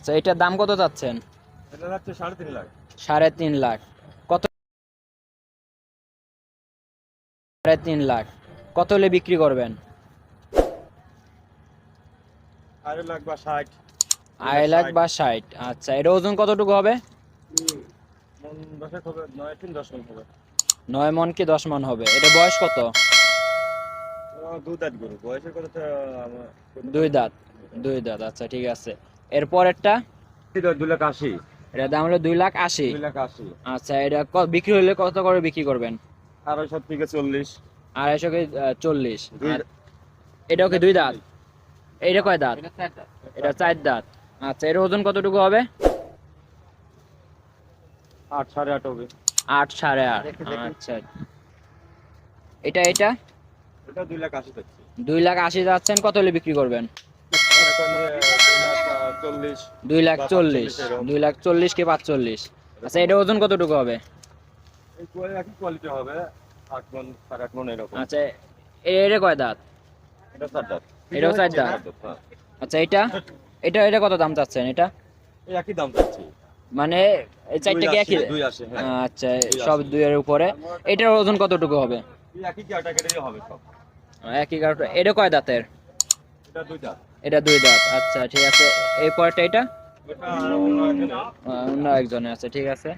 আচ্ছা এটার দাম কত চাচ্ছেন? এটা যাচ্ছে সাড়ে তিন লাখ। সাড়ে তিন লাখ। কত সাড়ে তিন লাখ। কত হলে বিক্রি করবেন? আড়াই লাখ বা ষাট। আড়াই লাখ বা ষাট। আচ্ছা এটা ওজন কতটুকু হবে? নয় মন কি দশ মন হবে? এটা বয়স কত? ও, দাঁত গরু। বয়সের কথা দুই দাঁত। দুই দাঁত। আচ্ছা ঠিক আছে। এর একটা দুই লাখ আশি। দাম হলো দুই লাখ আশি। লাখ আশি। আচ্ছা এটা বিক্রি হলে কত করে বিক্রি করবেন? আড়াইশো থেকে চল্লিশ। আড়াইশো কে চল্লিশ। দুই- আর এটাও কি দুই দাঁত? এটা কয় দাঁত? এটা চার দাঁত। আচ্ছা এর ওজন কতটুকু হবে? আট সাড়ে আট হবে। আট সাড়ে আট। আচ্ছা। এটা এটা? এটা দুই লাখ আশি যাচ্ছেন কত হলে বিক্রি করবেন? দুই লাখ চল্লিশ। দুই লাখ চল্লিশ। 45 এরকম। চল্লিশ কি পাঁচচল্লিশ? আচ্ছা এটা ওজন কতটুকু হবে? এই কোয়ালি কোয়ালিটি হবে আট মন সাড়ে আট মন এরকম। আচ্ছা এটা কয় দাঁত? এটা চার দাঁত। এটাও চার দাঁত? হ্যাঁ। আচ্ছা এটা? এটা এটা কত দাম চাচ্ছেন এটা? একই দাম চাচ্ছি। মানে এই চারটে কি একই? দুই হ্যাঁ। আচ্ছা সব আশি। দুইয়ের উপরে। এটার ওজন কতটুকু হবে? একই ক্যাটাগরি হবে সব। একই কারণ এটা কয় দাঁতের? এটা দুই দাঁত। এটা দুই দাঁত। আচ্ছা ঠিক আছে। এই পরেরটা এটা অন্য একজনের আছে ঠিক আছে।